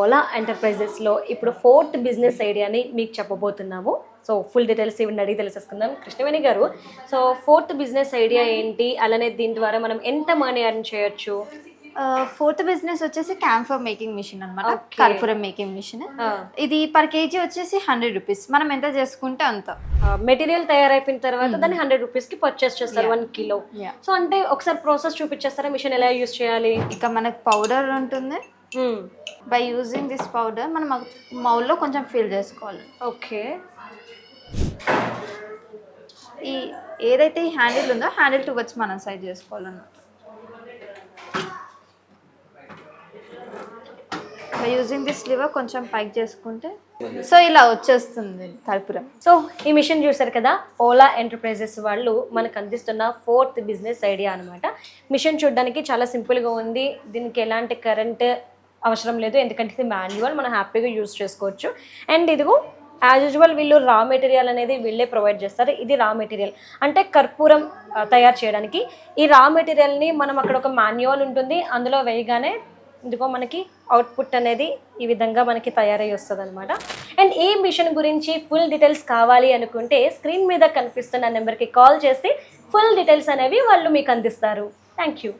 ఓలా ఎంటర్ప్రైజెస్లో ఇప్పుడు fourth business ఐడియాని మీకు చెప్పబోతున్నాము. సో ఫుల్ డీటెయిల్స్ ఇవన్నీ అడిగి తెలిసేసుకుందాం. కృష్ణవేణి గారు సో ఫోర్త్ బిజినెస్ ఐడియా ఏంటి? అలానే దీని ద్వారా మనం ఎంత మనీ అర్న్ చేయొచ్చు? ఫోర్త్ బిజినెస్ వచ్చేసి క్యాంఫర్ మేకింగ్ మిషన్ అనమాట. కర్పూరం మేకింగ్ మిషన్. ఇది పర్ కేజీ వచ్చేసి హండ్రెడ్ రూపీస్. మనం ఎంత చేసుకుంటే అంత. మెటీరియల్ తయారైపోయిన తర్వాత దాన్ని హండ్రెడ్ రూపీస్కి పర్చేస్ చేస్తారు వన్ కిలో. సో అంటే ఒకసారి ప్రాసెస్ చూపించేస్తారా? మిషన్ ఎలా యూస్ చేయాలి? ఇక మనకు పౌడర్ ఉంటుంది. బై యూజింగ్ దిస్ పౌడర్ మనం మౌల్లో కొంచెం ఫిల్ చేసుకోవాలి. ఓకే. ఈ ఏదైతే ఈ హ్యాండిల్ ఉందో హ్యాండిల్ టువర్డ్స్ మనం సైడ్ చేసుకోవాలన్నమాట. బై యూజింగ్ దిస్ లివర్ కొంచెం పైకి చేసుకుంటే సో ఇలా వచ్చేస్తుంది కర్పూరం. సో ఈ మిషన్ చూసారు కదా ఓలా ఎంటర్ప్రైజెస్ వాళ్ళు మనకు అందిస్తున్న ఫోర్త్ బిజినెస్ ఐడియా అనమాట మిషన్ చూడడానికి చాలా సింపుల్గా ఉంది. దీనికి ఎలాంటి కరెంట్ అవసరం లేదు ఎందుకంటే ఇది మాన్యువల్ మనం హ్యాపీగా యూజ్ చేసుకోవచ్చు. అండ్ ఇదిగో యాజ్ యూజువల్ వీళ్ళు రా మెటీరియల్ అనేది వీళ్ళే ప్రొవైడ్ చేస్తారు. ఇది రా మెటీరియల్ అంటే కర్పూరం తయారు చేయడానికి. ఈ రా మెటీరియల్ని మనం అక్కడ ఒక మాన్యువల్ ఉంటుంది. అందులో వేయగానే ఇదిగో మనకి అవుట్పుట్ అనేది ఈ విధంగా మనకి తయారై వస్తుంది అనమాట అండ్ ఈ మిషన్ గురించి ఫుల్ డీటెయిల్స్ కావాలి అనుకుంటే స్క్రీన్ మీద కనిపిస్తున్న నెంబర్కి కాల్ చేస్తే ఫుల్ డీటెయిల్స్ అనేవి వాళ్ళు మీకు అందిస్తారు. Thank you